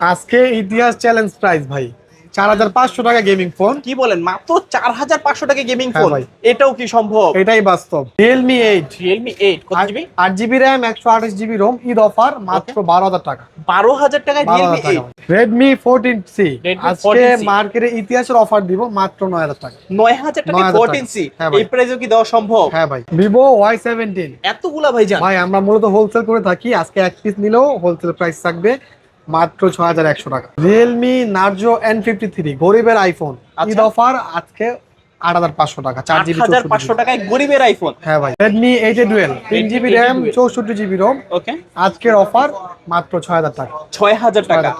আজকে ইতিহাস challenge price ভাই। চার হাজার পাঁচশো টাকা গেমিং ফোন কি বলেন? মাত্র চার হাজার পাঁচশো টাকা গেমিং হ্যাঁ ফোন এটাও কি সম্ভব? এটাই বাস্তব। Realme eight Realme eight GB আট জিবি র্যাম একশো আঠাশ জিবি রোম ঈদ অফার মাত্র বারো হাজার টাকা। বারো হাজার টাকায় রিয়েলমি হাজার এইট টাকা। রেডমি ফোরটিন সি আজকে মার্কেটে ইতিহাসের অফার দিব মাত্র নয় হাজার টাকা। নয় হাজার টাকা। 9,000 ফোরটিন সি হ্যাঁ এই প্রাইসেও কি দেওয়া সম্ভব? হ্যাঁ ভাই। ভিভো ওয়াই সেভেন্টিন এতগুলা ভাই ভাই আমরা মূলত হোলসেল করে থাকি। আজকে এক পিস নিলেও হোলসেল প্রাইস থাকবে। মাত্র ছ হাজার একশো টাকা। Realme Narzo N fifty three গরিবের আইফোন আচ্ছা। ঈদ অফার আজকে আট হাজার পাঁচশো টাকা চার জিবি হাজার পাঁচশো টাকায় গরিবের আইফোন হ্যাঁ ভাই রেডমি এইট ডুয়েল তিন জিবি র্যাম চৌষট্টি জিবি রোম ওকে আজকের অফার মাত্র ছয় হাজার টাকা। ছয় হাজার টাকা।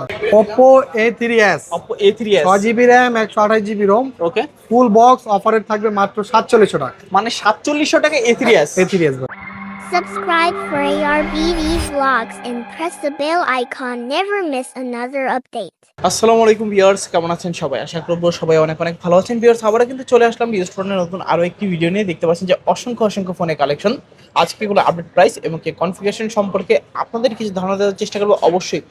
Oppo A three S Oppo A three S ছয় জিবি র্যাম একশো আঠাশ GB ROM okay full box অফারের থাকবে মাত্র সাতচল্লিশশো টাকা। মানে সাতচল্লিশশো টাকা A three S A three S Subscribe for ARBV vlogs and press the bell icon. Never miss another update. আসসালামু আলাইকুম ভিউয়ার্স, কেমন আছেন সবাই? আশা করব সবাই অনেক অনেক ভালো আছেন। ভিউয়ার্স, আবারও কিন্তু চলে আসলাম বিএস ফোনের নতুন আরও একটি ভিডিও নিয়ে। দেখতে পাচ্ছেন যে অসংখ্য অসংখ্য ফোনের কালেকশন আজকে এগুলো আপডেট প্রাইস এবং কি কনফিগারেশন সম্পর্কে আপনাদের কিছু ধারণা দেওয়ার চেষ্টা করব। অবশ্যই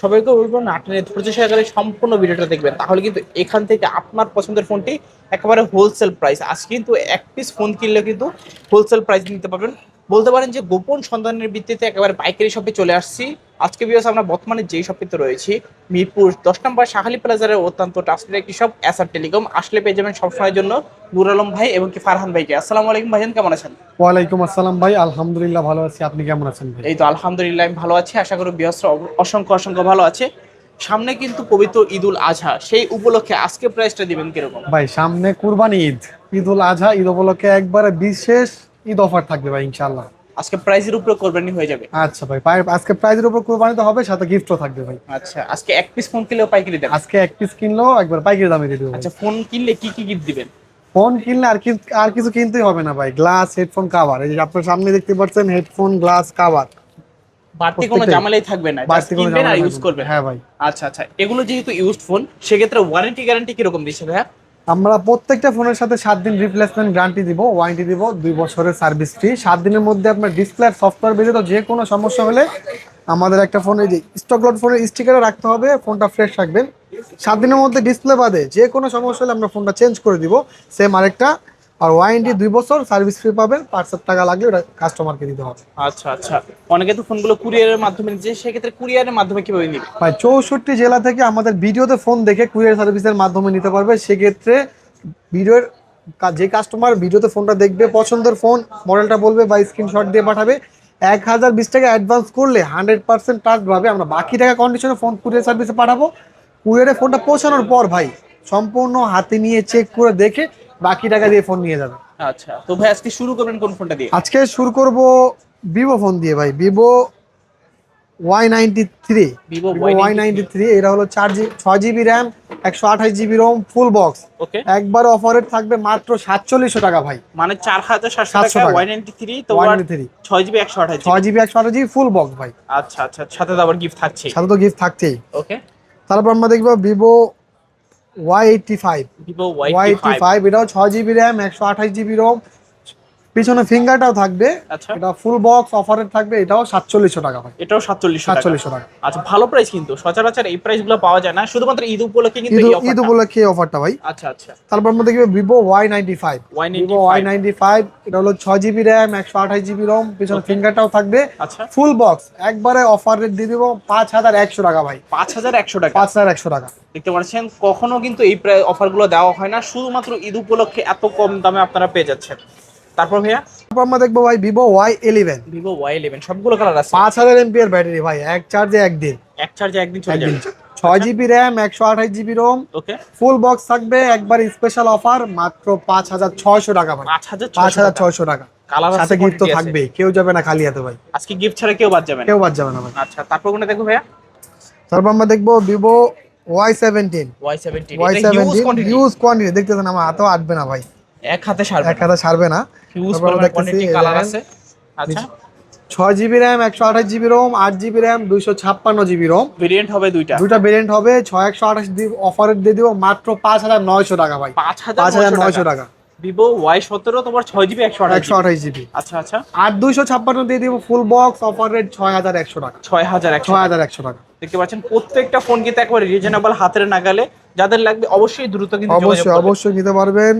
সবাইকে বলব, না ধৈর্য সহকারে সম্পূর্ণ ভিডিওটা দেখবেন। তাহলে কিন্তু এখান থেকে আপনার পছন্দের ফোনটি একেবারে হোলসেল প্রাইস আজ কিন্তু এক পিস ফোন কিনলে কিন্তু হোলসেল প্রাইস নিতে পারবেন। বলতে পারেন যে গোপন সন্ধানের ভিত্তিতে একেবারে পাইকারি শপে চলে আসছি। আজকে বিকজ আমরা বর্তমানে যেই শপটিতে রয়েছি মিরপুর দশ নম্বর শাহালি প্লাজারের অত্যন্ত ট্রাস্টেড একটি শপ এসআর টেলিকম আসলে পেয়ে যাবেন সবসময়ের জন্য নুর আলম ভাই এবং কি ফারহান ভাইকে। আসসালামু আলাইকুম ভাইজান কেমন আছেন? ওয়ালাইকুম আসসালাম ভাই আলহামদুলিল্লাহ ভালো আছি। আপনি কেমন আছেন ভাই? এই তো আলহামদুলিল্লাহ আমি ভালো আছি। আশা করি বৃহস্প অসংখ্য অসংখ্য ভালো আছে। সামনে কিন্তু পবিত্র ঈদুল আজহা সেই উপলক্ষে আজকে প্রাইসটা দিবেন কীরকম? ভাই সামনে কুরবানি ঈদ। ঈদ উল আজহা ঈদ উপলক্ষে একবারে বিশেষ ঈদ অফার থাকবে ভাই ইনশাল্লাহ আজকে প্রাইসের উপরে কোরবানি হয়ে যাবে? আচ্ছা ভাই আজকে প্রাইজের উপর কুরবানি তো হবে সাথে গিফটও থাকবে ভাই। আচ্ছা আজকে এক পিস ফোন কিনলেও পাইকারি দেবেন আজকে এক পিস কিনলেও একবার পাইকারি দামে দিয়ে দেবো আচ্ছা ফোন কিনলে কি কি গিফট দিবেন? ফোন কিনলে আর আর কিছু কিনতেই হবে না ভাই গ্লাস হেডফোন কাভার এই যে আপনার সামনে দেখতে পাচ্ছেন হেডফোন গ্লাস কাভার বাড়তি কোনো। ঝামেলাই থাকবে না বাড়তি কোনো ঝামেলা ইউজ করবে হ্যাঁ ভাই। আচ্ছা আচ্ছা এগুলো যেহেতু ইউজড ফোন সেক্ষেত্রে ওয়ারেন্টি গ্যারান্টি কীরকম দিচ্ছে ভাইয়া? আমরা প্রত্যেকটা ফোনের সাথে সাত দিন রিপ্লেসমেন্ট গ্যারান্টি দিব ওয়ারেন্টি দিব, দুই বছরের সার্ভিস ফ্রি সাত দিনের মধ্যে আপনার ডিসপ্লে সফটওয়্যার ব্যতীত যে কোনো সমস্যা হলে আমাদের একটা ফোনে স্টক লোড ফোনের স্টিকারও রাখতে হবে ফোনটা ফ্রেশ রাখবেন। সাত দিনের মধ্যে ডিসপ্লে বাদে যে কোনো সমস্যা হলে আমরা ফোনটা চেঞ্জ করে দিব। সেম আরেকটা আর ওয়ারেন্টি দুই বছর সার্ভিস ফ্রি পাবেন পাঁচ হাজার টাকা লাগলে ওটা কাস্টমারকে দিতে হবে। আচ্ছা আচ্ছা। অনেকে তো ফোনগুলো কুরিয়ারের মাধ্যমে নিচ্ছে সেক্ষেত্রে কুরিয়ারের মাধ্যমে কীভাবে নিবে? ভাই চৌষট্টি জেলা থেকে আমাদের ভিডিওতে ফোন দেখে কুরিয়ার সার্ভিসের মাধ্যমে নিতে পারবে। সেক্ষেত্রে ভিডিওর যে কাস্টমার ভিডিওতে ফোনটা দেখবে পছন্দের ফোন মডেলটা বলবে বা স্ক্রিনশট দিয়ে পাঠাবে এক হাজার বিশ টাকা অ্যাডভান্স করলে হান্ড্রেড পার্সেন্ট টাচ পাবে আমরা বাকি টাকা কন্ডিশনে ফোন কুরিয়ার সার্ভিসে পাঠাবো। কুরিয়ারে ফোনটা পৌঁছানোর পর ভাই সম্পূর্ণ হাতে নিয়ে চেক করে দেখে বাকি টাকা দিয়ে ফোন নিয়ে যাবে। আচ্ছা তো ভাই আজকে শুরু করবেন কোন ফোনটা দিয়ে? আজকে শুরু করব ভিভো ফোন দিয়ে ভাই Vivo Y ninety three Vivo Y ninety three এটা হলো চার জি ছয় জিবি র্যাম একশো আঠাশ GB ROM full box okay একবার অফারের থাকবে মাত্র সাতচল্লিশশো টাকা ভাই। মানে চার হাজার সাতশো টাকা। ওয়াই নাইনটি থ্রি তো ওয়ান থ্রি ছয় জিবি একশো আঠাশ ছয় জিবি একশো আঠাশ জিবি ফুল বক্স ভাই। আচ্ছা আচ্ছা সাথে তো আবার গিফট থাকছে সাথে তো গিফট থাকছেই। ওকে তারপর আমরা দেখব Vivo Y eighty five Y eighty five এটাও ছয় জিবি র্যাম একশো আঠাশ জিবি রোম পিছনে ফিঙ্গারটাও থাকবে। আচ্ছা। এটা ফুল বক্স অফারের থাকবে এটাও সাতচল্লিশশো টাকা ভাই। এটাও সাতচল্লিশ সাতচল্লিশশো টাকা। আচ্ছা ভালো প্রাইস কিন্তু। সচরাচর এই প্রাইসগুলো পাওয়া যায় না। শুধুমাত্র ঈদ উপলক্ষে কিন্তু ঈদ উপলক্ষে এই অফারটা ভাই। আচ্ছা আচ্ছা। তারপর আমরা দেখব Vivo Y ninety five Y95 Vivo Y ninety five এটা হলো ছয় জিবি র্যাম একশো আঠাশ জিবি রম পিছনে ফিঙ্গারটাও থাকবে। আচ্ছা। ফুল বক্স একবারে অফার রেট দিয়ে দিব পাঁচ হাজার একশো টাকা ভাই। পাঁচ হাজার একশো টাকা। পাঁচ হাজার একশো টাকা। দেখতে পাচ্ছেন কখনো কিন্তু এই অফারগুলো দেওয়া হয় না। শুধুমাত্র ঈদ উপলক্ষে এত কম দামে আপনারা পেয়ে যাচ্ছেন। তারপর ভাইয়া? তারপর আমরা দেখব ভাই Vivo Y eleven Vivo Y eleven সবগুলো কালার আছে। পাঁচ হাজার এমপিআর ব্যাটারি ভাই এক চার্জে একদিন। এক চার্জে একদিন চলে যাবে। ছয় জিবি র্যাম একশো আঠাশ GB ROM okay full box থাকবে একবার স্পেশাল অফার মাত্র পাঁচ হাজার ছয়শো টাকা ভাই। পাঁচ হাজার ছয়শো টাকা। কালার সাথে গিফট তো থাকবে কেউ যাবে না খালি হাতে ভাই। আজকে গিফট ছাড়া কেউ বাদ যাবে না। কেউ বাদ যাবে না ভাই। আচ্ছা তারপর কোনটা দেখো ভাইয়া? তারপর আমরা দেখব Vivo Y seventeen Y seventeen Y use seventeen quantity use quantity দেখতেছেন আমার হাতেও আটবে না ভাই। এক হাতে সারবে এক হাতে ছাড়বে না। ইউজ তারপর কোয়ান্টিটি কালার আছে। আচ্ছা। ছয় জিবি র্যাম একশো আঠাশ জিবি রোম আট জিবি র্যাম দুইশো ছাপ্পান্ন জিবি রোম ভেরিয়েন্ট হবে দুইটা। দুটা ভেরিয়েন্ট হবে ছয় একশো আঠাশ অফারের দিয়ে দিব মাত্র পাঁচ হাজার নয়শো টাকা ভাই। পাঁচ হাজার নয়শো টাকা। ভিভো ওয়াই সতেরো তোমার ছয় জিবি একশো একশো আঠাশ জিবি আচ্ছা আচ্ছা। আর দুইশো ছাপ্পান্ন দিয়ে দিব ফুল বক্স অফার রেট ছয় হাজার একশো টাকা। ছয় হাজার একশো ছয় হাজার একশো টাকা। দেখতে পাচ্ছেন প্রত্যেকটা ফোন কিন্তু একবারে রিজনেবল হাতের নাগালে। যাদের লাগবে অবশ্যই দ্রুত কিন্তু অবশ্যই অবশ্যই নিতে পারবেন।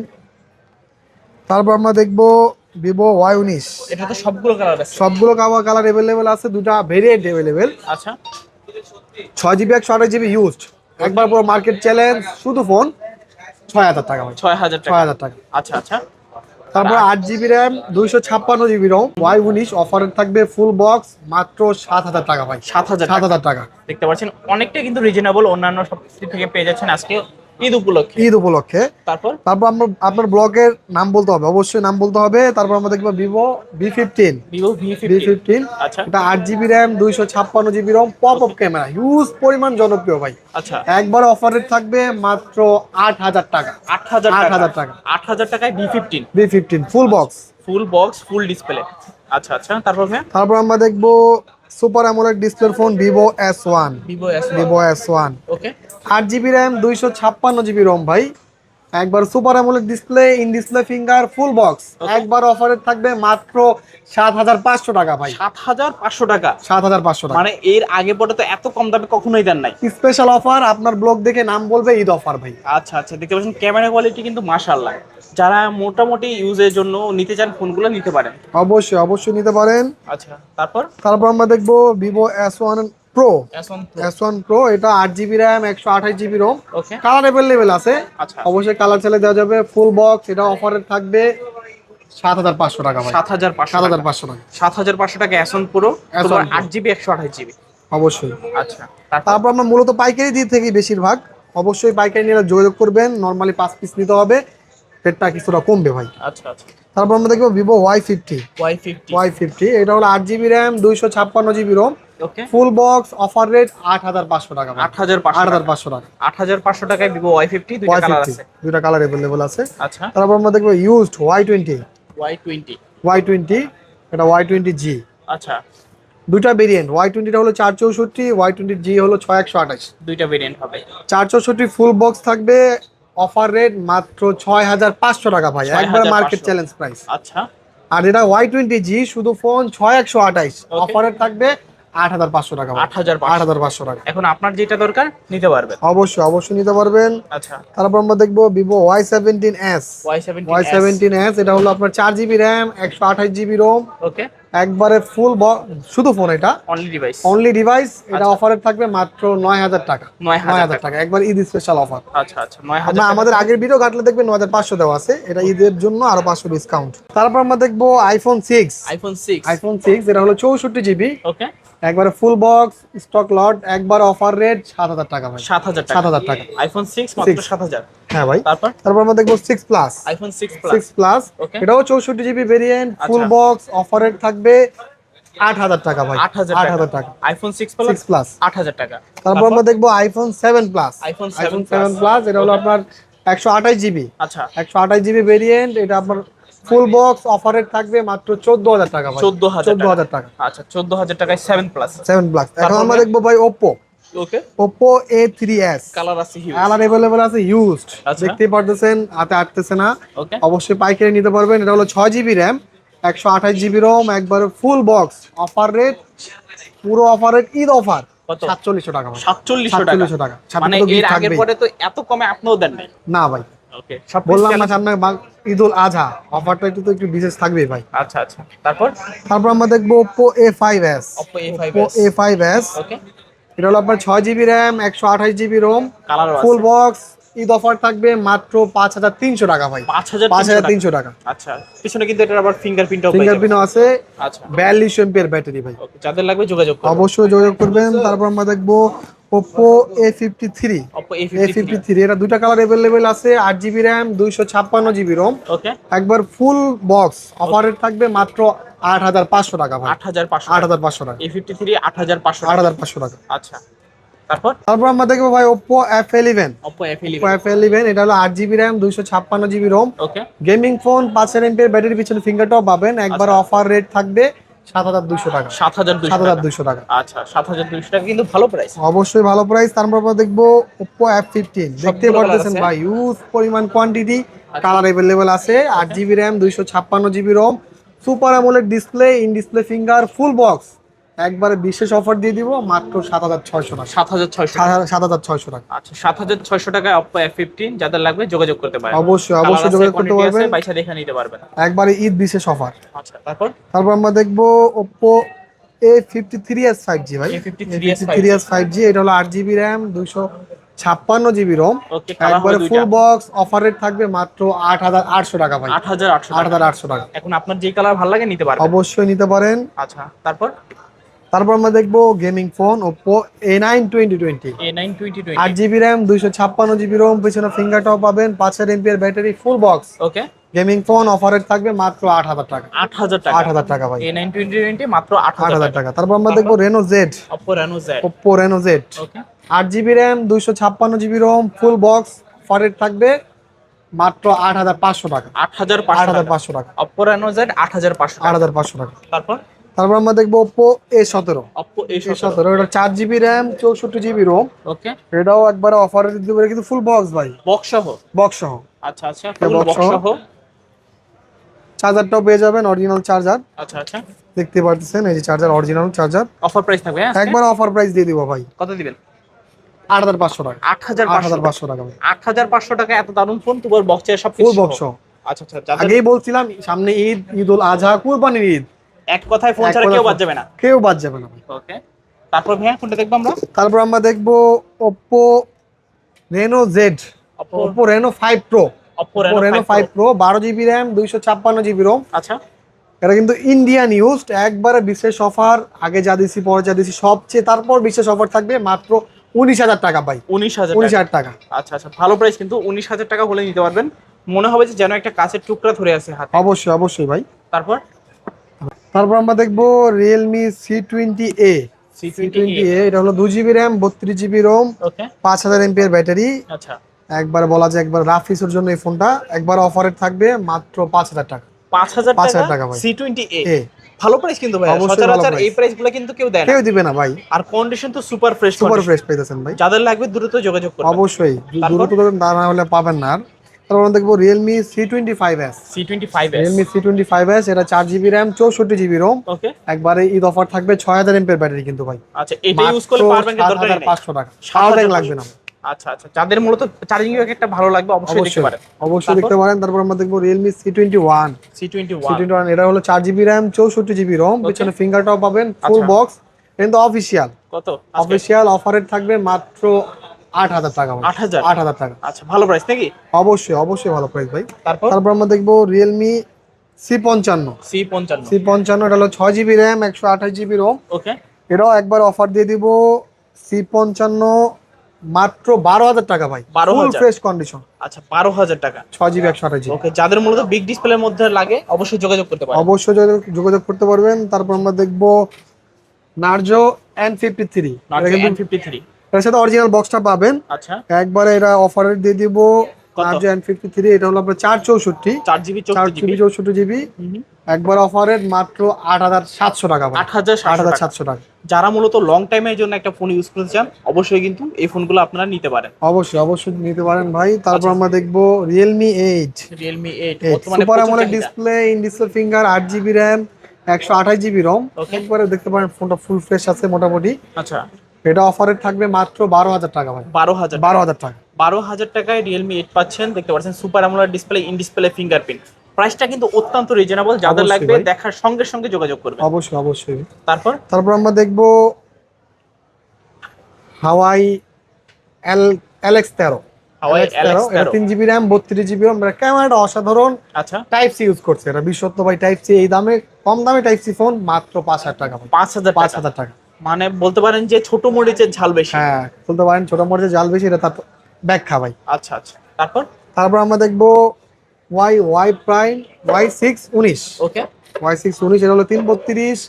তারপর আমরা দেখব ভিভো ওয়াই উনিশ। এটা তো সবগুলো কালার আছে। সবগুলো কালার কালার অ্যাভেলেবেল আছে দুটা ভেরিয়েন্ট অ্যাভেলেবেল আচ্ছা। ছয় জিবি একশো আঠাশ জিবি ইউজড একবার পুরো মার্কেট চ্যালেঞ্জ শুধু ফোন ছয় হাজার টাকা ছয় হাজার ছয় টাকা হাজার টাকা। আচ্ছা আচ্ছা। তারপর আট জিবি র্যাম দুইশো ছাপ্পান্ন জিবি রোম ওয়াই উনিশ অফারের থাকবে ফুল বক্স মাত্র সাত হাজার টাকা ভাই। সাত হাজার সাত হাজার টাকা। দেখতে পাচ্ছেন অনেকটা কিন্তু রিজনেবল অন্যান্য সব থেকে পেয়ে যাচ্ছেন আজকে ঈদ উপলক্ষে। ঈদ উপলক্ষে। তারপর? তারপর আমরা আপনার ব্লগের নাম বলতে হবে। অবশ্যই নাম বলতে হবে। তারপর আমরা দেখব Vivo V fifteen Vivo V fifteen আচ্ছা। এটা আট জিবি র্যাম দুইশো ছাপ্পান্ন GB ROM pop up camera huge পরিমাণ জনপ্রিয় ভাই। আচ্ছা। একবার অফার রেট থাকবে মাত্র আট হাজার টাকা। আট হাজার আট হাজার টাকা। আট হাজার টাকায় V fifteen V fifteen full box full box full display আচ্ছা আচ্ছা। তারপর তারপর আমরা দেখব সুপার অ্যামোলেড ডিসপ্লের phone Vivo S one Vivo S Vivo S one okay আট জিবি র্যাম দুইশো ছাপ্পান্ন জিবি রম ভাই। একবার super AMOLED display in display finger full box. একবার অফারে থাকবে মাত্র সাত হাজার পাঁচশো টাকা ভাই। সাত হাজার পাঁচশো টাকা? সাত হাজার পাঁচশো টাকা। মানে এর আগে পরে তো এত কম দামে কখনোই দেন নাই। স্পেশাল অফার আপনার ব্লগ দেখে নাম বলবে ঈদ অফার ভাই। আচ্ছা আচ্ছা দেখতে পাচ্ছেন ক্যামেরা কোয়ালিটি কিন্তু মাশাআল্লাহ। যারা মোটামুটি ইউজের জন্য নিতে চান ফোনগুলো নিতে পারেন। অবশ্যই অবশ্যই নিতে পারেন। আচ্ছা তারপর? তারপর আমরা দেখব Vivo S one pro S1 Pro, S one pro এটা আট জিবি র্যাম একশো আঠাশ জিবি রোম কালার অ্যাভেলেবেল আছে। আচ্ছা। অবশ্যই কালার ছেলে দেওয়া যাবে। ফুল বক্স এটা অফারে থাকবে সাত হাজার পাঁচশো টাকা সাত হাজার সাত হাজার টাকা পাঁচশো টাকা। সাত হাজার পাঁচশো টাকা অ্যাসন পুরো S1 Pro। আট জিবি একশো আঠাশ জিবি অবশ্যই। আচ্ছা তারপর? তারপর আমরা মূলত পাইকারি দিয়ে থাকি বেশিরভাগ। অবশ্যই পাইকারি নিয়ে যোগাযোগ করবেন। নর্মালি পাঁচ পিস নিতে হবে। রেটটা কিছুটা কমবে ভাই। আচ্ছা আচ্ছা। তারপর আমরা দেখব Vivo Y fifty Y fifty এটা হলো আট জিবি র্যাম দুইশো ছাপ্পান্ন GB ROM full box offer rate আট হাজার পাঁচশো টাকা আট হাজার আট হাজার পাঁচশো টাকা। আট হাজার পাঁচশো টাকায় ভিভো ওয়াই ফিফটি ওয়াই দুইটা কালার অ্যাভেলেবল আছে। আচ্ছা। তারপর আমরা দেখব used Y twenty Y twenty Y twenty এটা ওয়াই টোয়েন্টি জি আচ্ছা। দুইটা ভেরিয়েন্ট ওয়াই টোয়েন্টিটা হলো চার চৌষট্টি ওয়াই টোয়েন্টি জি হলো ছয় একশো আঠাশ। দুইটা ভেরিয়েন্ট হবে। চার চৌষট্টি ফুল বক্স থাকবে অফার রেট মাত্র ছয় হাজার পাঁচশো টাকা ভাই একবার 6,500 মার্কেট চ্যালেঞ্জ প্রাইস আচ্ছা। আর এটা ওয়াই টোয়েন্টি জি শুধু ফোন ছয় একশো আঠাইশ. অফার রেট থাকবে আট হাজার পাঁচশো টাকা ভাই। 8,500 আট হাজার পাঁচশো টাকা। এখন আপনার যেটা দরকার নিতে পারবেন। অবশ্যই অবশ্যই নিতে পারবেন। আচ্ছা। তারপর আমরা দেখব Vivo Y seventeen S Y seventeen S এটা হলো আপনার চার জিবি র্যাম একশো আঠাশ জিবি রোম ওকে। একবারে ফুল শুধু ফোন এটা। অনলি ডিভাইস অনলি ডিভাইস এটা আচ্ছা। অফারে থাকবে মাত্র নয় হাজার টাকা। 9,000 নয় হাজার টাকা একবার ঈদ স্পেশাল অফার আচ্ছা আচ্ছা নয় হাজার আমাদের আগের ভিডিও ঘাটলে দেখবেন নয় হাজার পাঁচশো দেওয়া আছে। এটা ঈদের জন্য আরও পাঁচশো ডিসকাউন্ট তারপর আমরা দেখব iPhone six iPhone six iPhone six এটা হলো চৌষট্টি জিবি ওকে একবারে ফুল বক্স স্টক লট একবার অফার রেট সাত হাজার টাকা ভাই। সাত হাজার সাত হাজার টাকা। আইফোন সিক্স মাত্র Six। সাত হাজার। হ্যাঁ ভাই। তারপর? তারপর আমরা দেখব six plus iPhone six plus six plus এটাও চৌষট্টি GB variant full. Box offer rate থাকবে আট হাজার টাকা ভাই। আট হাজার আট হাজার টাকা। আইফোন সিক্স প্লাস প্লাস আট হাজার টাকা। তারপর আমরা দেখব iPhone seven plus iPhone 7 iPhone seven plus এটা হলো আপনার একশো আঠাশ জিবি আচ্ছা। একশো আঠাশ জিবি ভেরিয়েন্ট এটা আপনার ফুল বক্স অফারে থাকবে মাত্র চোদ্দ হাজার টাকা ভাই। 14,000 চোদ্দ হাজার টাকা। আচ্ছা চোদ্দ হাজার টাকায় সেভেন প্লাস সেভেন প্লাস এখন আমরা? দেখব ভাই ওকে কালার আছে হিউজ কালার অ্যাভেলেবেল আছে ইউজড আচ্ছা। পারতেছেন হাতে আটতেছে না। অবশ্যই পাইকারি নিতে পারবেন। এটা হলো ছয় জিবি র্যাম একশো আঠাশ জিবি রোম একবার ফুল বক্স অফার রেট পুরো অফার রেট ঈদ অফার কত? সাতচল্লিশশো টাকা সাতচল্লিশশো টাকা। সাতচল্লিশশো টাকা। মানে এর আগের পরে তো এত কমে আপনিও দেন নাই না ভাই। বললাম না সামনে বাং- ঈদ উল আজহা। অফারটা একটু তো একটু বিশেষ থাকবেই ভাই। আচ্ছা আচ্ছা। তারপর? তারপর আমরা দেখব Oppo A five S Oppo A5s Oppo A five S okay. এটা হলো আপনার ছয় জিবি র্যাম একশো আঠাশ GB ROM. Full box Eid offer থাকবে মাত্র পাঁচ হাজার তিনশো টাকা ভাই। পাঁচ হাজার পাঁচ হাজার তিনশো টাকা। আচ্ছা পিছনে কিন্তু এটার আবার ফিঙ্গারপ্রিন্টও ফিঙ্গারপ্রিন্ট আছে। আচ্ছা। বিয়াল্লিশ ব্যাটারি ভাই। যাদের লাগবে যোগাযোগ অবশ্যই যোগাযোগ করবেন। তারপর আমরা দেখব Oppo A fifty three A fifty three এটা দুটা কালার অ্যাভেলেবেল আছে আট জিবি র্যাম দুইশো ছাপ্পান্ন জিবি রোম একবার ফুল বক্স অফার থাকবে মাত্র আট হাজার পাঁচশো টাকা ভাই। আট হাজার পাঁচশো আট হাজার পাঁচশো টাকা। এ ফিফটি থ্রি আট হাজার পাঁচশো আট হাজার পাঁচশো টাকা। আচ্ছা। তারপর? তারপর আমরা দেখব ভাই Oppo F eleven Oppo F11 Oppo F eleven এটা হলো আট জিবি র্যাম দুইশো ছাপ্পান্ন জিবি রোম গেমিং ফোন পাঁচ হাজার এমপির ব্যাটারি পিছনে ফিঙ্গার টপ পাবেন। একবার আচ্ছা। অফার রেট থাকবে সাত হাজার দুইশো টাকা। সাত হাজার সাত হাজার দুইশো টাকা। আচ্ছা সাত হাজার দুইশো টাকা কিন্তু ভালো প্রাইস অবশ্যই ভালো প্রাইস তারপর দেখব ওপো এফ ফিফটিন দেখতে পারতেছেন ভাই ইউজ পরিমাণ কোয়ান্টিটি কালার অ্যাভেলেবেল আছে। আট জিবি র্যাম দুইশো ছাপ্পান্ন GB ROM super AMOLED display in display finger full box একবারে বিশেষ অফার দিয়ে দিব মাত্র সাত হাজার ছয়শো টাকা। সাত হাজার ছয়শো সাত হাজার ছয়শো টাকা। আচ্ছা সাত হাজার ছয়শো টাকায় অপ্পো এফ ফিফটিন যাদের লাগবে যোগাযোগ করতে পারেন অবশ্যই অবশ্যই যোগাযোগ করতে পারবেন। পয়সা দেখে নিতে পারবেন। একবারে ঈদ বিশেষ অফার আচ্ছা তারপর? তারপর আমরা দেখব Oppo A fifty three S five G ভাই। A53s থ্রি এস ফাইভ জি এটা হলো আট জিবি র্যাম দুইশো ছাপ্পান্ন জিবি রোম একবারে ফুল বক্স অফার রেট থাকবে মাত্র আট হাজার আটশো টাকা ভাই। আট হাজার আটশো টাকা। এখন আপনার যে কালার ভালো লাগে নিতে পারবেন। অবশ্যই নিতে পারেন। আচ্ছা তারপর? তারপর আমরা দেখব gaming phone Oppo A nine twenty twenty আট জিবি র্যাম দুইশো ছাপ্পান্ন জিবি রোম পিছনে ফিঙ্গার টপ পাবেন পাঁচ হাজার MPR battery full box okay gaming phone offer থাকবে মাত্র আট হাজার টাকা। আট হাজার টাকা। আট হাজার টাকা ভাই। এ নাইন টোয়েন্টি টোয়েন্টি মাত্র আট হাজার টাকা। তারপর আমরা দেখব Reno Z Oppo Reno Z Oppo Reno Z আট জিবি র্যাম দুইশো ছাপ্পান্ন GB ROM full box offer rate থাকবে মাত্র আট হাজার পাঁচশো টাকা। আট হাজার আট পাঁচশো হাজার টাকা। পাঁচশো টাকা। অপ্পো রেনো জেড আট হাজার পাঁচশো আট হাজার পাঁচশো টাকা। তারপর? তারপর আমরা দেখব ওপো এ সতেরো। অপ্পো এ সতেরো। এটা চার জিবি র্যাম চৌষট্টি জিবি রোম ওকে এটাও একবারে অফারে দিতে পারে কিন্তু ফুল বক্স ভাই। বক্স সহ বক্স সহ আচ্ছা আচ্ছা বক্স সহ? চার্জারটাও পেয়ে যাবেন অরিজিনাল চার্জার আচ্ছা আচ্ছা। দেখতে পারতেছেন এই যে charger original charger offer price থাকবে হ্যাঁ? একবার অফার প্রাইস দিয়ে দিব ভাই। কত দিবেন? আট হাজার পাঁচশো টাকা। আট হাজার পাঁচশো টাকা। আট হাজার পাঁচশো টাকা এত দারুণ ফোন তোমার বক্সে সব ফুল বক্স আচ্ছা আচ্ছা আগেই বলছিলাম সামনে ঈদ ঈদ উল আজহা কুরবানির ঈদ। এক কথায় ফোন ছাড়া কেউ বাদ যাবে না। কেউ বাদ যাবে না ওকে তারপর ভাইয়া কোনটা দেখব আমরা? তারপর আমরা দেখব Oppo Oppo Reno five pro Oppo Oppo Reno five pro বারো জিবি র্যাম দুইশো ছাপ্পান্ন জিবি রোম আচ্ছা। এটা কিন্তু ইন্ডিয়ান ইউজ একবারে বিশেষ অফার আগে যা দিছি পরে যা দিছি সবচেয়ে তারপর বিশেষ অফার থাকবে মাত্র উনিশ হাজার টাকা ভাই। উনিশ হাজার উনিশ হাজার টাকা। আচ্ছা আচ্ছা ভালো প্রাইস কিন্তু উনিশ হাজার টাকা হলে নিতে পারবেন। মনে হবে যে যেন একটা কাছের টুকরা ধরে আছে হাতে। অবশ্যই অবশ্যই ভাই। তারপর? তারপর আমরা দেখব realme C twenty A C twenty A এটা হলো দু জিবি র্যাম বত্রিশ জিবি রোম পাঁচ হাজার এমপিআর ব্যাটারি। আচ্ছা। একবার বলা যায় একবার রাফ ইউজের জন্য এই ফোনটা একবার অফারে থাকবে মাত্র পাঁচ হাজার টাকা। পাঁচ হাজার পাঁচ হাজার টাকা ভাই। C twenty A. ভালো প্রাইস কিন্তু ভাই সচরাচর এই প্রাইসগুলো কিন্তু কেউ দেয় না। কেউ দিবে না ভাই। আর কন্ডিশন তো সুপার ফ্রেশ সুপার ফ্রেশ পেতেছেন ভাই। যাদের লাগবে দ্রুত যোগাযোগ করবেন। অবশ্যই? দ্রুত না হলে পাবেন না আর। তারপর দেখব realme C twenty five S C twenty five realme C twenty five S এটা চার জিবি র্যাম চৌষট্টি জিবি রোম একবারে ঈদ অফার থাকবে ছয় হাজার এমপের ব্যাটারি কিন্তু ভাই। আচ্ছা এটা ইউজ করলে পাওয়ার ব্যাংকের দরকার নেই। পাঁচশো টাকা। পাওয়ার ব্যাংক লাগবে না। আচ্ছা আচ্ছা যাদের মূলত চার্জিং একটা ভালো লাগবে অবশ্যই দেখতে পারেন। অবশ্যই তারপর? দেখতে পারেন তারপর আমরা দেখব realme C twenty one C twenty C twenty one এটা হলো চার জিবি র্যাম চৌষট্টি জিবি রোম পিছনে ফিঙ্গার টপ পাবেন ফুল। বক্স কিন্তু অফিসিয়াল কত? অফিসিয়াল অফারের থাকবে মাত্র আট হাজার টাকা আট হাজার? আট হাজার টাকা। আচ্ছা ভালো প্রাইস নাকি? অবশ্যই অবশ্যই ভালো প্রাইস ভাই। তারপর? তারপর আমরা দেখব রিয়েলমি সি পঞ্চান্ন। সি পঞ্চান্ন। সি পঞ্চান্ন এটা হলো ছয় জিবি র্যাম একশো আঠাশ জিবি রোম ওকে এটাও একবার অফার দিয়ে দিব সি পঞ্চান্ন মাত্র বারো হাজার টাকা ভাই। 12,000 ফ্রেশ কন্ডিশন আচ্ছা বারো হাজার টাকা। ছয় জিবি একশো আঠাশ ওকে যাদের মূলত বিগ ডিসপ্লের মধ্যে লাগে অবশ্যই যোগাযোগ করতে পারেন অবশ্যই যোগাযোগ- করতে পারবেন। তারপর আমরা দেখব Narzo N fifty three fifty three এর সাথে অরিজিনাল বক্সটা পাবেন। আচ্ছা। একবারে এটা অফারে দিয়ে দিব। থ্রি এটা হলো আপনার চার চৌষট্টি। চার জিবি চৌষট্টি জিবি একবার অফারের মাত্র আট হাজার সাতশো টাকা আট হাজার আট হাজার সাতশো টাকা। যারা মূলত লং টাইমের জন্য একটা ফোন ইউজ করতে চান অবশ্যই কিন্তু এই ফোনগুলো আপনারা নিতে পারেন। অবশ্যই অবশ্যই নিতে পারেন ভাই। আচ্ছা। তারপর আমরা দেখব realme eight realme eight super আমলের ডিসপ্লে ইন ডিসপ্লে ফিঙ্গার আট জিবি র্যাম একশো আঠাশ জিবি রম একবারে দেখতে পারেন ফোনটা ফুল ফ্রেশ আছে মোটামুটি। আচ্ছা। এটা অফারে থাকবে মাত্র বারো হাজার টাকা ভাই। বারো হাজার বারো হাজার টাকা। বারো হাজার টাকায় রিয়েলমি এইট পাচ্ছেন দেখতে পাচ্ছেন super AMOLED display in display fingerprint প্রাইসটা কিন্তু অত্যন্ত রিজনেবল যাদের লাগবে দেখার সঙ্গে সঙ্গে যোগাযোগ করবে। অবশ্যই অবশ্যই। তারপর? তারপর আমরা দেখব হাওয়াই এল এলএক্স তেরো। তেরো LX13 এটা তিন জিবি র্যাম বত্রিশ জিবি রম ক্যামেরাটা অসাধারণ আচ্ছা। টাইপ সি ইউজ করছে। এটা বিশ্বত্ব টাইপ সি এই দামে কম দামে টাইপ সি ফোন মাত্র পাঁচ হাজার টাকা পাঁচ হাজার পাঁচ হাজার টাকা। মানে বলতে পারেন যে ছোট মরিচের ঝাল বেশি। হ্যাঁ বলতে পারেন ছোট মরিচের ঝাল বেশি এটা তার ব্যাখ্যা ভাই। আচ্ছা আচ্ছা। তারপর? তারপর আমরা দেখব Y Y prime Y six উনিশ। ওকে। ওয়াই সিক্স উনিশ এটা হলো তিন বত্রিশ।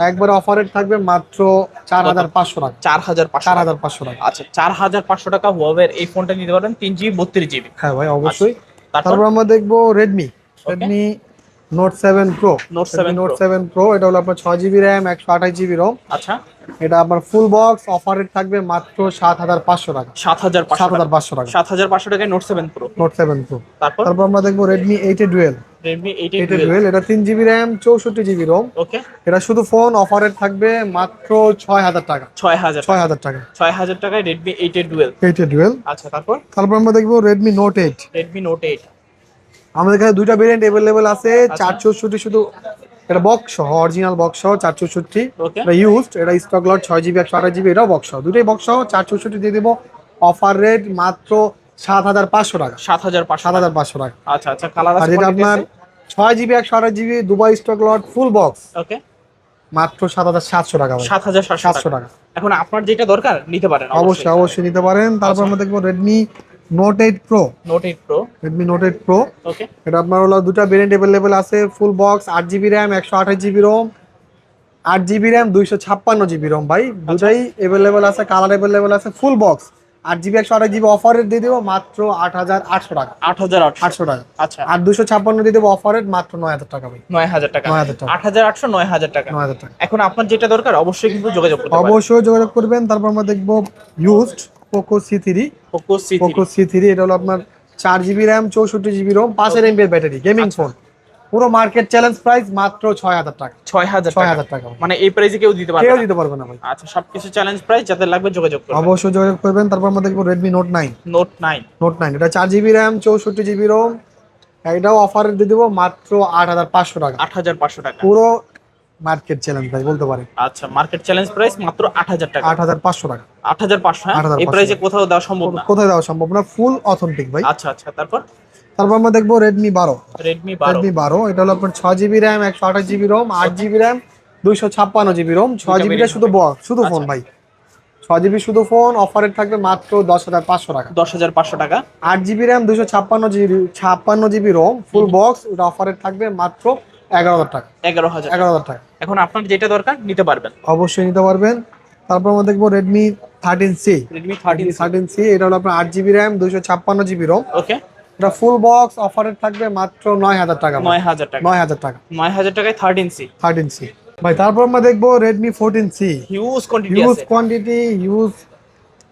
একবার অফারে থাকবে মাত্র চার হাজার পাঁচশো টাকা। চার হাজার পাঁচশো চার টাকা। হাজার পাঁচশো টাকা। আচ্ছা চার হাজার পাঁচশো টাকা হুয়াবের এই ফোনটা নিতে পারেন তিন জিবি বত্রিশ জিবি। হ্যাঁ ভাই অবশ্যই। তারপর? তারপর আমরা দেখব Redmi Redmi Note seven pro Note 7 Note seven pro এটা হলো আপনার ছয় জিবি র্যাম একশো আঠাশ জিবি রোম আচ্ছা। এটা আপনার ফুল বক্স অফার থাকবে মাত্র সাত হাজার পাঁচশো টাকা। সাত হাজার সাত হাজার পাঁচশো টাকা। সাত হাজার পাঁচশো টাকায় Note seven pro Note seven pro তারপর? তারপর আমরা দেখব Redmi eight A dual Redmi eight A dual এটা তিন জিবি র্যাম চৌষট্টি জিবি রোম ওকে এটা শুধু ফোন অফার থাকবে মাত্র ছয় হাজার টাকা। ছয় হাজার ছয় হাজার টাকা। ছয় হাজার টাকায় Redmi eight dual eight A dual আচ্ছা তারপর? তারপর আমরা দেখব Redmi Note eight Redmi Note eight আমাদের কাছে দুইটা ভেরিয়েন্ট অ্যাভেলেবেল আছে চার চৌষট্টি শুধু এটা বক্স সহ অরিজিনাল বক্স সহ চার চৌষট্টি এটা ইউজড এটা স্টক লট ছয় জিবি একশো আঠাশ জিবি এটাও বক্স সহ। দুটোই বক্স সহ চার চৌষট্টি দিয়ে দেবো। অফার রেট মাত্র সাত হাজার পাঁচশো টাকা। সাত হাজার সাত হাজার পাঁচশো টাকা। আচ্ছা আচ্ছা কালার আর যেটা আপনার ছয় জিবি একশো আঠাশ GB Dubai stock lot full box okay মাত্র সাত হাজার সাতশো টাকা সাত হাজার সাতশো টাকা। এখন আপনার যেটা দরকার নিতে পারেন অবশ্যই অবশ্যই। নিতে পারেন। তারপর আচ্ছা। আমরা দেখব Redmi Note eight pro Note eight pro Redmi Note eight pro okay এটা আপনার হলো দুটো ভেরিয়েন্ট অ্যাভেলেবেল আছে ফুল বক্স আট জিবি র্যাম একশো আঠাশ জিবি রোম আট জিবি র্যাম দুইশো ছাপ্পান্ন জিবি রোম ভাই। দুটাই অ্যাভেলেবেল আছে কালার অ্যাভেলেবেল আছে ফুল বক্স আট জিবি একশো আঠাশ জিবি অফার রেট দিয়ে দেবো মাত্র আট হাজার আটশো টাকা। আট হাজার আটশো। টাকা। আচ্ছা। আর দুশো ছাপ্পান্ন দিয়ে দেবো অফার রেট মাত্র নয় হাজার টাকা ভাই। নয় হাজার টাকা। 9,000 টাকা। আট হাজার আটশো নয় হাজার টাকা। নয় হাজার টাকা। এখন আপনার যেটা দরকার অবশ্যই কিন্তু যোগাযোগ করতে অবশ্যই যোগাযোগ করবেন তারপর আমরা দেখব used Poco C three Poco C Poco C three এটা হলো আপনার চার জিবি র্যাম চৌষট্টি জিবি রোম পাঁচের এমবিএর ব্যাটারি গেমিং। ফোন পুরো মার্কেট চ্যালেঞ্জ প্রাইস মাত্র ছয় হাজার টাকা। ছয় হাজার ছয় টাকা। হাজার টাকা। মানে এই প্রাইসে কেউ দিতে পারবে কেউ দিতে পারবে না ভাই। আচ্ছা সবকিছু চ্যালেঞ্জ প্রাইস যাদের লাগবে যোগাযোগ করবেন। অবশ্যই যোগাযোগ করবেন। তারপর আমরা দেখব Redmi Note nine Note nine Note nine এটা চার জিবি র্যাম চৌষট্টি জিবি রোম এটাও অফার দিয়ে দেবো মাত্র আট হাজার পাঁচশো টাকা। আট হাজার পাঁচশো টাকা। পুরো মার্কেট চ্যালেঞ্জ ভাই বলতে পারে আচ্ছা মার্কেট চ্যালেঞ্জ প্রাইস মাত্র আট হাজার টাকা। আট হাজার পাঁচশো টাকা। আট হাজার পাঁচশো হ্যাঁ? 8,500 এই প্রাইসে কোথাও দেওয়া সম্ভব না। কোথায় দেওয়া সম্ভব না ফুল অথেন্টিক ভাই। আচ্ছা আচ্ছা তারপর? তারপর আমরা দেখব রেডমি বারো। রেডমি বারো। রেডমি বারো এটা হলো আপনার ছয় জিবি র্যাম একশো আঠাশ জিবি রোম আট জিবি র্যাম দুইশো ছাপ্পান্ন জিবি রোম ছয় দুইটা জিবিটা শুধু বক্স শুধু ফোন আচ্ছা। ভাই। ছয় জিবি শুধু ফোন অফারের থাকবে মাত্র দশ হাজার পাঁচশো টাকা। দশ হাজার পাঁচশো টাকা। আট জিবি র্যাম দুইশো ছাপ্পান্ন জিবি ছাপ্পান্ন জিবি রোম ফুল বক্স ওটা অফারের থাকবে মাত্র এগারো হাজার টাকা। এগারো হাজার। এগারো হাজার টাকা। এখন আপনার যেটা দরকার নিতে পারবেন। অবশ্যই নিতে পারবেন। তারপর আমরা দেখব Redmi thirteen C Redmi thirteen thirteen C এটা হলো আপনার আট জিবি র্যাম দুইশো ছাপ্পান্ন জিবি রোম ওকে এটা ফুল বক্স অফারের থাকবে মাত্র নয় হাজার টাকা। নয় হাজার টাকা। নয় হাজার টাকা। নয় হাজার টাকায় থার্টিন সি থার্টিন সি ভাই তারপর আমরা দেখব Redmi fourteen C huge quantity use quantity use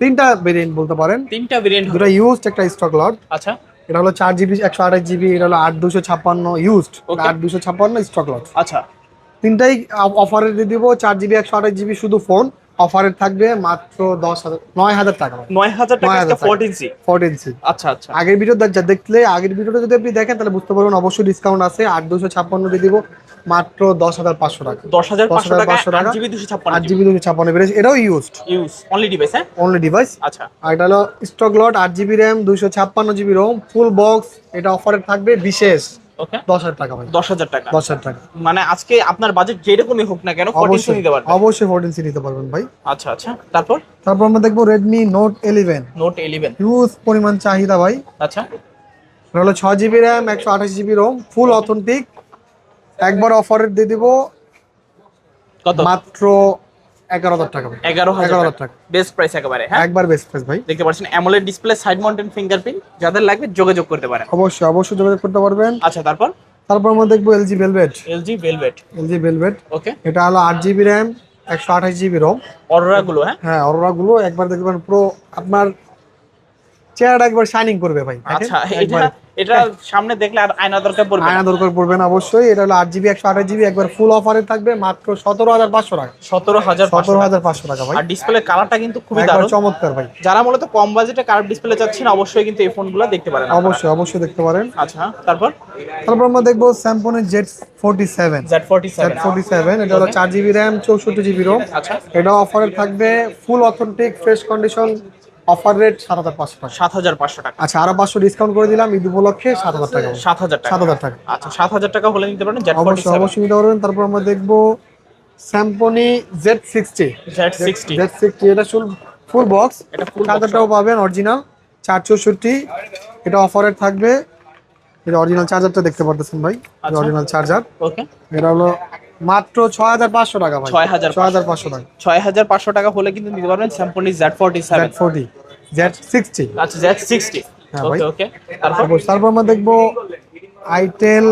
তিনটা ভেরিয়েন্ট বলতে পারেন। তিনটা ভেরিয়েন্ট দুটা ইউজড একটা স্টক লট আচ্ছা। এটা হলো চার জিবি একশো আঠাশ জিবি এটা হলো আট দুশো ছাপ্পান্ন ইউজড. আট দুশো ছাপ্পান্ন স্টক লট আচ্ছা তিনটাই অফারে দিয়ে দিব চার জিবি একশো আঠাশ জিবি শুধু ফোন অফারে থাকবে মাত্র দশ হাজার নয় হাজার টাকা নয় হাজার টাকা 9,000 ফোরটিন সি ফোরটিন সি আচ্ছা আচ্ছা। আগের ভিডিও দেখলে আগের ভিডিওটা যদি আপনি দেখেন তাহলে বুঝতে পারবেন অবশ্যই ডিসকাউন্ট আছে। আট দুশো ছাপ্পান্ন দিয়ে দিব মাত্র দশ হাজার পাঁচশো টাকা। দশ হাজার পাঁচশো টাকা 10,500 টাকা। আট জিবি দুশো ছাপ্পান্ন আট জিবি। দুশো ছাপ্পান্ন এটাও ইউজড ইউজ অনলি ডিভাইস হ্যাঁ? অনলি ডিভাইস আচ্ছা। আর এটা হলো স্টক লট আট জিবি র্যাম দুশো ছাপ্পান্ন জিবি রোম ফুল বক্স এটা অফারে থাকবে বিশেষ। দশ হাজার টাকা ভাই। দশ হাজার টাকা। দশ হাজার টাকা। মানে আজকে আপনার বাজেট যেরকমই হোক না কেন ফোরটিন অবশ্যই নিতে পারবেন। অবশ্যই ফোরটিন সি নিতে পারবেন ভাই। আচ্ছা আচ্ছা। তারপর? তারপর আমরা দেখব Redmi Note eleven Note eleven huge পরিমাণ চাহিদা ভাই। আচ্ছা। হলো ছয় জিবি র্যাম একশো আঠাশ জিবি রোম ফুল অথেন্টিক একবার অফারের দিয়ে দিব। কত? মাত্র এগারো হাজার টাকা এগারো হাজার টাকা। বেস্ট প্রাইস একেবারে হ্যাঁ? একবার বেস্ট প্রাইস ভাই। দেখতে পাচ্ছেন AMOLED display side mounted fingerprint যাদের লাগবে যোগাযোগ করতে পারেন। অবশ্যই অবশ্যই যোগাযোগ করতে পারবেন। আচ্ছা তারপর? তারপর আমরা দেখব LG Velvet LG Velvet LG Velvet okay এটা হলো আট জিবি র্যাম একশো আঠাশ জিবি রোম অরোরা গুলো হ্যাঁ? হ্যাঁ অরোরা গুলো একবার দেখবেন পুরো আপনার চেহারাটা একবার শাইনিং করবে ভাই? আচ্ছা এটা এটা সামনে দেখলে আর আয়না দরকার পড়বে আয়না দরকার পড়বে না অবশ্যই। এটা হলো আট জিবি একশো আঠাশ জিবি একবার ফুল অফারে থাকবে মাত্র সতেরো হাজার পাঁচশো টাকা। সতেরো হাজার সতেরো হাজার পাঁচশো টাকা ভাই। আর ডিসপ্লে কালারটা কিন্তু খুবই দারুণ। চমৎকার ভাই। যারা মূলত কম বাজেটে কার্ভ ডিসপ্লে চাচ্ছেন অবশ্যই কিন্তু এই ফোনগুলো দেখতে পারেন অবশ্যই অবশ্যই দেখতে পারেন। আচ্ছা তারপর? তারপর আমরা দেখব স্যামসংয়ের Z forty seven Z forty seven forty seven এটা হলো চার জিবি র্যাম চৌষট্টি জিবি রোম আচ্ছা। এটা অফারে থাকবে full authentic fresh condition offer rate সাত হাজার পাঁচশো টাকা। সাত হাজার পাঁচশো টাকা। আচ্ছা আরও পাঁচশো ডিসকাউন্ট করে দিলাম ঈদ উপলক্ষে সাত হাজার টাকা। সাত হাজার টাকা। সাত হাজার টাকা। আচ্ছা সাত হাজার টাকা হলে নিতে পারেন অবশ্যই অবশ্যই নিতে পারবেন। তারপর আমরা দেখব Symphony Z sixty Z sixty Z sixty এটা ফুল ফুল বক্স এটা ফুল চার্জারটাও পাবেন অরিজিনাল চার চৌষট্টি। এটা অফারের থাকবে। এটা অরিজিনাল চার্জারটা দেখতে পারতেছেন ভাই। অরিজিনাল চার্জার ওকে এটা হলো মাত্র ছয় হাজার পাঁচশো টাকা ভাই। 6,500 ছয় হাজার পাঁচশো টাকা। ছয় হাজার পাঁচশো টাকা হলে কিন্তু নিতে পারবেন Symphony Z forty Z forty Z sixty আচ্ছা জেড সিক্সটি হ্যাঁ ওকে। ওকে। তারপর? আমরা দেখব itel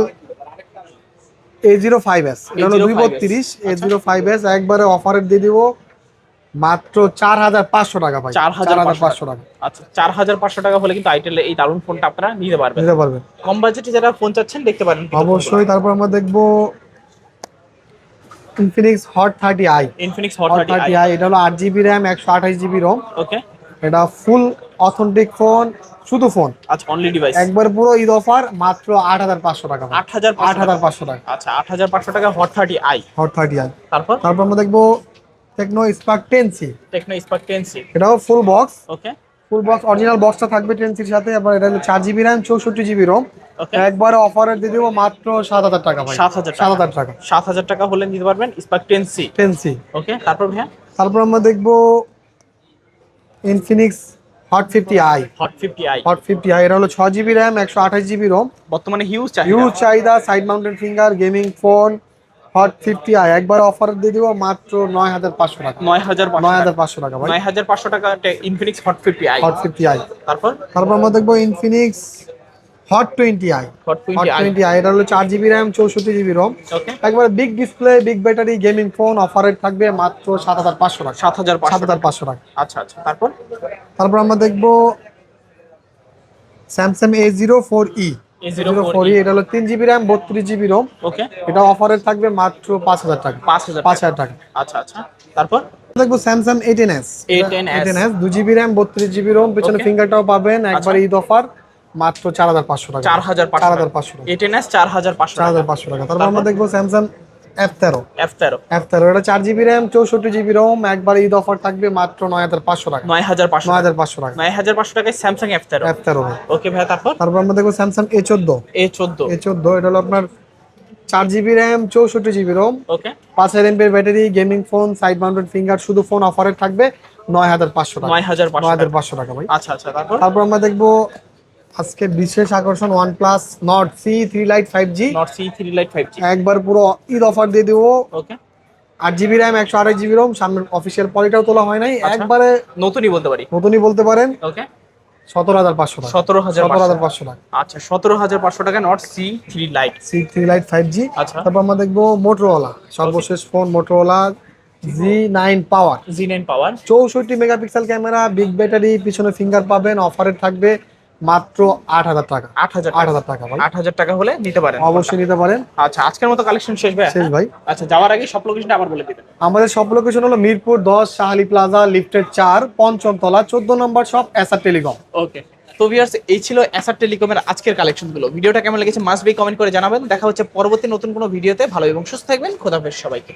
A zero five S এটা হলো দুই বত্রিশ এ। জিরো ফাইভ এস একবারে অফারে দিয়ে দিব মাত্র চার হাজার পাঁচশো টাকা ভাই। 4,500 পাঁচশো টাকা। আচ্ছা চার হাজার পাঁচশো টাকা হলে কিন্তু আইটেল এই দারুণ ফোনটা আপনারা নিতে পারবেন। নিতে পারবেন। কম বাজেটে যারা ফোন চাচ্ছেন দেখতে পারেন। অবশ্যই তারপর আমরা দেখব Infinix Hot thirty i Infinix Hot thirty i এটা হলো আট জিবি র্যাম একশো আঠাশ জিবি রোম ওকে এটা ফুল অথেন্টিক ফোন শুধু ফোন আচ্ছা অনলি ডিভাইস একবার পুরো ঈদ অফার মাত্র আট হাজার পাঁচশো টাকা আট হাজার আট হাজার পাঁচশো টাকা। আচ্ছা আট হাজার পাঁচশো টাকা Hot thirty I Hot thirty I তারপর? তারপর আমরা দেখব Tecno Spark ten C Tecno Spark ten C এটাও full box okay full box original বক্সটা থাকবে টেন সির সাথে আবার এটা হলো চার জিবি র্যাম চৌষট্টি জিবি রোম একবারে অফারে দিয়ে দেবো মাত্র সাত হাজার টাকা ভাই। 7,000 সাত হাজার টাকা। সাত হাজার টাকা হলে নিতে পারবেন Spark ten C ten C okay তারপর ভাইয়া? তারপর আমরা দেখব Infinix Hot fifty I Hot fifty I Hot fifty I এটা হলো ছ জিবি র্যাম একশো আঠাশ জিবি রোম বর্তমানে হিউজ চাহিদা। হিউজ চাহিদা side mounted finger gaming phone Hot fifty I একবার অফার দিয়ে দিব মাত্র নয় হাজার পাঁচশো টাকা। নয় হাজার নয় হাজার পাঁচশো টাকা ভাই। নয় হাজার পাঁচশো টাকা Infinix Hot fifty I Hot fifty I তারপর? তারপর আমরা দেখব Infinix Hot twenty I Hot twenty I এটা হলো চার জিবি র্যাম চৌষট্টি জিবি রোম একবার big display big battery gaming phone অফারে থাকবে মাত্র সাত হাজার পাঁচশো টাকা। সাত হাজার সাত হাজার পাঁচশো টাকা। আচ্ছা আচ্ছা। তারপর? তারপর আমরা দেখব Samsung A zero four E A04e zero four E এটা হলো তিন জিবি র্যাম বত্রিশ জিবি রোম ওকে এটা অফারে থাকবে মাত্র পাঁচ হাজার টাকা। পাঁচ হাজার পাঁচ হাজার টাকা। আচ্ছা আচ্ছা। তারপর? দেখব Samsung eighteen S A10s eighteen S দু জিবি র্যাম বত্রিশ জিবি রোম পেছনে. ফিঙ্গারটাও পাবেন। একবার ঈদ অফার মাত্র চার হাজার পাঁচশো টাকা। চার হাজার চার হাজার পাঁচশো টাকা। চার হাজার পাঁচশো চার হাজার পাঁচশো টাকা। তারপর আমরা দেখব স্যামসাং এফ তেরো। এফ তেরো। এফ তেরো এটা চার জিবি র্যাম চৌষট্টি জিবি রোম একবার ঈদ অফার থাকবে মাত্র নয় হাজার পাঁচশো টাকা। নয় হাজার পাঁচশো নয় হাজার পাঁচশো টাকা। নয় হাজার পাঁচশো টাকায় স্যামসাং এফ তেরো। এফ তেরো ওকে ভাইয়া তারপর? তারপর আমরা দেখব স্যামসাং এ চোদ্দ। এ চোদ্দ। এ চোদ্দ এটা হলো আপনার চার জিবি র্যাম চৌষট্টি জিবি রোম ওকে পাঁচ হাজার এমপের battery gaming phone side mounted finger শুধু ফোন অফারে থাকবে নয় হাজার পাঁচশো টাকা। নয় হাজার পাঁচশো টাকা। ভাই। আচ্ছা আচ্ছা তারপর আমরা দেখব আজকে বিশেষ আকর্ষণ One Plus Nord C three Lite five G Nord C three Lite five G একবার পুরো ঈদ অফার দিয়ে দেবো। ওকে আট জিবি র্যাম একশো আঠাশ জিবি রোম সামনের অফিসিয়াল পলিটাও তোলা হয় নাই। আচ্ছা। একবারে নতুনই বলতে পারি। নতুনই বলতে পারেন। ওকে সতেরো হাজার পাঁচশো টাকা। সতেরো হাজার সতেরো হাজার পাঁচশো টাকা। আচ্ছা সতেরো হাজার পাঁচশো টাকা Nord C three Lite C three Lite five G আচ্ছা। তারপর আমরা দেখব মোটরোলা সর্বশেষ phone Motorola G nine Power G nine Power চৌষট্টি মেগাপিক্সেল ক্যামেরা বিগ ব্যাটারি পিছনে ফিঙ্গার পাবেন অফারে থাকবে মাত্র আট হাজার টাকা। আট হাজার আট হাজার টাকা আট হাজার টাকা হলে নিতে পারেন। অবশ্যই নিতে পারেন। আচ্ছা আজকের মতো কালেকশন শেষ ভাই। শেষ ভাই। আচ্ছা যাওয়ার আগে সব লোকেশনটা আবার বলে দিবেন। আমাদের সব লোকেশন হলো মিরপুর দশ শাহালি প্লাজা লিফটেড চার পঞ্চম তলা চোদ্দ নম্বর সব এসআর টেলিকম ওকে তো ভিউয়ার্স এই ছিল এসআর টেলিকমের আজকের কালেকশনগুলো। ভিডিওটা কেমন লেগেছে মাস্ট বি কমেন্ট করে জানাবেন। দেখা হচ্ছে পরবর্তী নতুন কোনো ভিডিওতে ভালো এবং সুস্থ থাকবেন। খোদাফেজ সবাইকে।